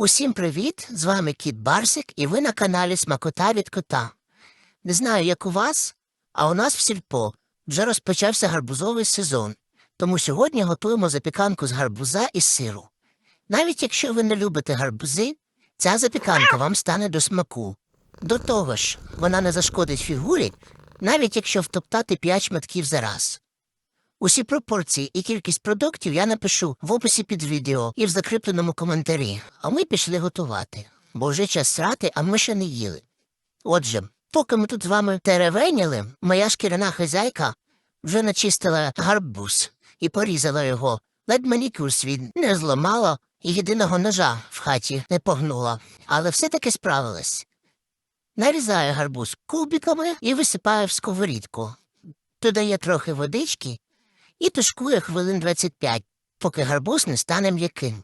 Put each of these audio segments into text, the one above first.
Усім привіт! З вами Кіт Барсик, і ви на каналі Смакота від кота. Не знаю, як у вас, а у нас в сільпо вже розпочався гарбузовий сезон, тому сьогодні готуємо запіканку з гарбуза і сиру. Навіть якщо ви не любите гарбузи, ця запіканка вам стане до смаку. До того ж, вона не зашкодить фігурі, навіть якщо втоптати 5 шматків за раз. Усі пропорції і кількість продуктів я напишу в описі під відео і в закріпленому коментарі. А ми пішли готувати, бо вже час срати, а ми ще не їли. Отже, поки ми тут з вами теревеняли, моя шкіряна хазяйка вже начистила гарбуз і порізала його. Ледь манікюр свій не зламала і єдиного ножа в хаті не погнула, але все-таки справилась. Нарізає гарбуз кубиками і висипає в сковорідку. Додає трохи водички і тушкує хвилин 25, поки гарбуз не стане м'яким.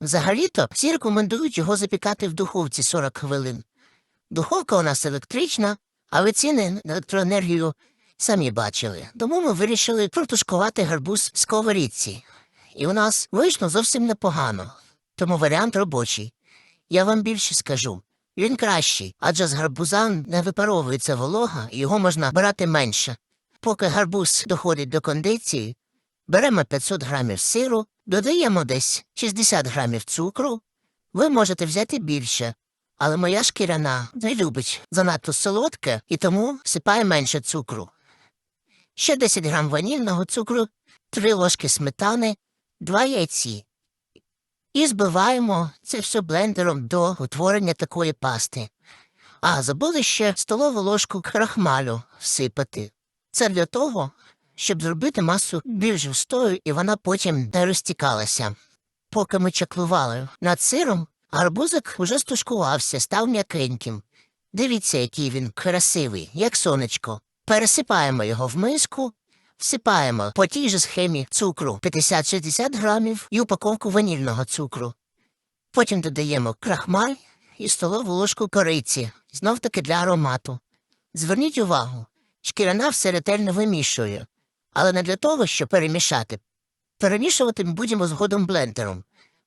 Взагалі-то всі рекомендують його запікати в духовці 40 хвилин. Духовка у нас електрична, а ви ціни на електроенергію самі бачили. Тому ми вирішили протушкувати гарбуз в сковорідці. І у нас вийшло зовсім непогано. Тому варіант робочий. Я вам більше скажу. Він кращий, адже з гарбуза не випаровується волога, його можна брати менше. Поки гарбуз доходить до кондиції, беремо 500 грамів сиру, додаємо десь 60 грамів цукру. Ви можете взяти більше, але моя шкіряна не любить занадто солодке і тому сипає менше цукру. Ще 10 грам ванільного цукру, 3 ложки сметани, 2 яйці. І збиваємо це все блендером до утворення такої пасти. А забули ще столову ложку крахмалю всипати. Це для того, щоб зробити масу більш густою і вона потім не розтікалася. Поки ми чаклували над сиром, гарбузик уже стушкувався, став м'якеньким. Дивіться, який він красивий, як сонечко. Пересипаємо його в миску, всипаємо по тій же схемі цукру 50-60 грамів і упаковку ванільного цукру. Потім додаємо крахмаль і столову ложку кориці, знов таки для аромату. Зверніть увагу, шкіряна все ретельно вимішує, але не для того, щоб перемішати. Перемішувати ми будемо згодом блендером.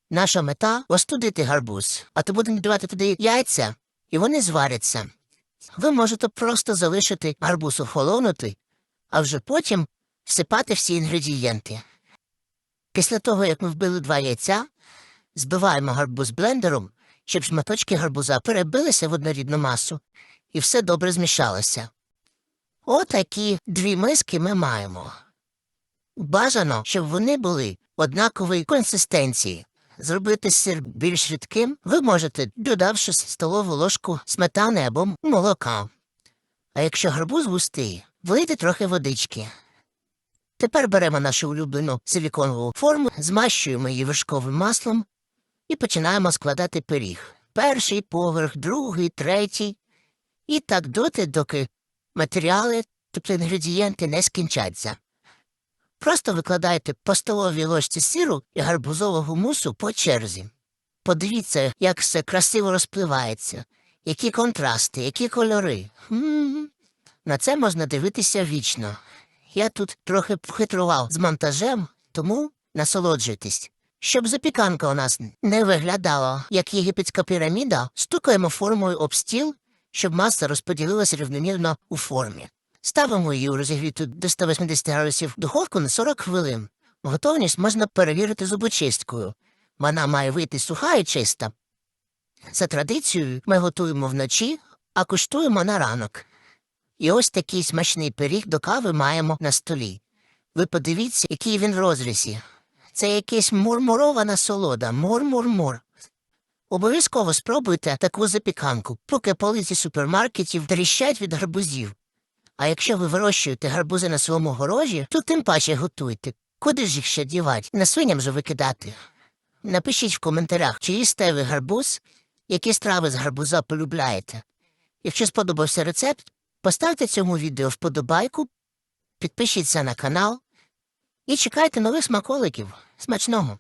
Наша мета остудити гарбуз, а то будемо додавати туди яйця, і вони зваряться. Ви можете просто залишити гарбуз охолонути, а вже потім всипати всі інгредієнти. Після того, як ми вбили два яйця, збиваємо гарбуз блендером, щоб шматочки гарбуза перебилися в однорідну масу і все добре змішалося. Отакі дві миски ми маємо. Бажано, щоб вони були однакової консистенції. Зробити сир більш рідким ви можете, додавши столову ложку сметани або молока. А якщо гарбуз густий, влийте трохи водички. Тепер беремо нашу улюблену силіконову форму, змащуємо її вершковим маслом і починаємо складати пиріг. Перший поверх, другий, третій. І так доти, доки матеріали, тобто інгредієнти не скінчаться. Просто викладайте по столовій ложці сиру і гарбузового мусу по черзі. Подивіться, як все красиво розпливається, які контрасти, які кольори. М-м-м. На це можна дивитися вічно. Я тут трохи похитрував з монтажем, тому насолоджуйтесь. Щоб запіканка у нас не виглядала, як єгипетська піраміда, стукаємо формою об стіл, щоб маса розподілилася рівномірно у формі. Ставимо її у розігріту до 180 градусів духовку на 40 хвилин. Готовність можна перевірити зубочисткою. Вона має вийти суха і чиста. За традицією ми готуємо вночі, а куштуємо на ранок. І ось такий смачний пиріг до кави маємо на столі. Ви подивіться, який він в розрізі. Це якась мурмурована солода, мур-мур-мур. Обов'язково спробуйте таку запіканку, поки полиці супермаркетів тріщать від гарбузів. А якщо ви вирощуєте гарбузи на своєму горожі, то тим паче готуйте. Куди ж їх ще дівати? На свиням же викидати. Напишіть в коментарях, чи їсте ви гарбуз, які страви з гарбуза полюбляєте. Якщо сподобався рецепт, поставте цьому відео вподобайку, підпишіться на канал і чекайте нових смаколиків. Смачного!